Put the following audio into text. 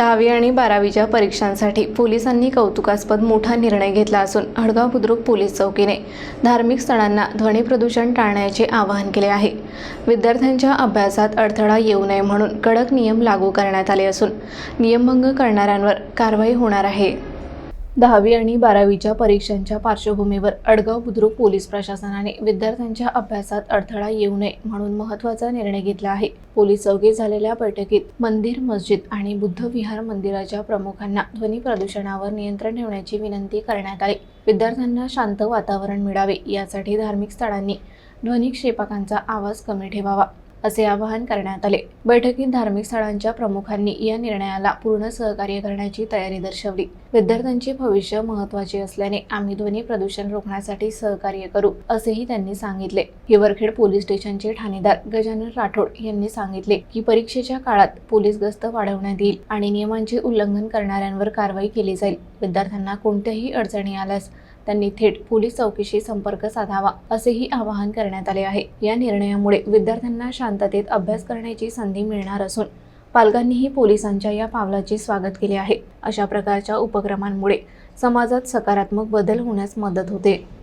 दहावी आणि बारावीच्या परीक्षांसाठी पोलिसांनी कौतुकास्पद मोठा निर्णय घेतला असून हडगाव बुद्रुक पोलीस चौकीने धार्मिक स्थळांना ध्वनी प्रदूषण टाळण्याचे आवाहन केले आहे. विद्यार्थ्यांच्या अभ्यासात अडथळा येऊ नये म्हणून कडक नियम लागू करण्यात आले असून नियमभंग करणाऱ्यांवर कारवाई होणार आहे. दहावी आणि बारावीच्या परीक्षांच्या पार्श्वभूमीवर अडगाव बुद्रुक पोलीस प्रशासनाने विद्यार्थ्यांच्या अभ्यासात अडथळा येऊ नये म्हणून महत्त्वाचा निर्णय घेतला आहे. पोलीस चौकीत झालेल्या बैठकीत मंदिर मस्जिद आणि बुद्ध विहार मंदिराच्या प्रमुखांना ध्वनी प्रदूषणावर नियंत्रण ठेवण्याची विनंती करण्यात आली. विद्यार्थ्यांना शांत वातावरण मिळावे यासाठी धार्मिक स्थळांनी ध्वनिक्षेपकांचा आवाज कमी ठेवावा. असे आवाहन करण्यात आले. बैठकीत धार्मिक स्थळांच्या प्रमुखांनी या निर्णयाला पूर्ण सहकार्य करण्याची तयारी दर्शवली. विद्यार्थ्यांचे भविष्य महत्त्वाचे असल्याने आम्ही ध्वनी प्रदूषण रोखण्यासाठी सहकार्य करू असेही त्यांनी सांगितले. हिवरखेड पोलीस स्टेशनचे ठाणेदार गजानन राठोड यांनी सांगितले की परीक्षेच्या काळात पोलीस गस्त वाढवण्यात येईल आणि नियमांचे उल्लंघन करणाऱ्यांवर कारवाई केली जाईल. विद्यार्थ्यांना कोणत्याही अडचणी आल्यास त्यांनी थेट पोलीस चौकीशी संपर्क साधावा असेही आवाहन करण्यात आले आहे. या निर्णयामुळे विद्यार्थ्यांना शांततेत अभ्यास करण्याची संधी मिळणार असून पालकांनीही पोलिसांच्या या पावलाचे स्वागत केले आहे. अशा प्रकारच्या उपक्रमांमुळे समाजात सकारात्मक बदल होण्यास मदत होते.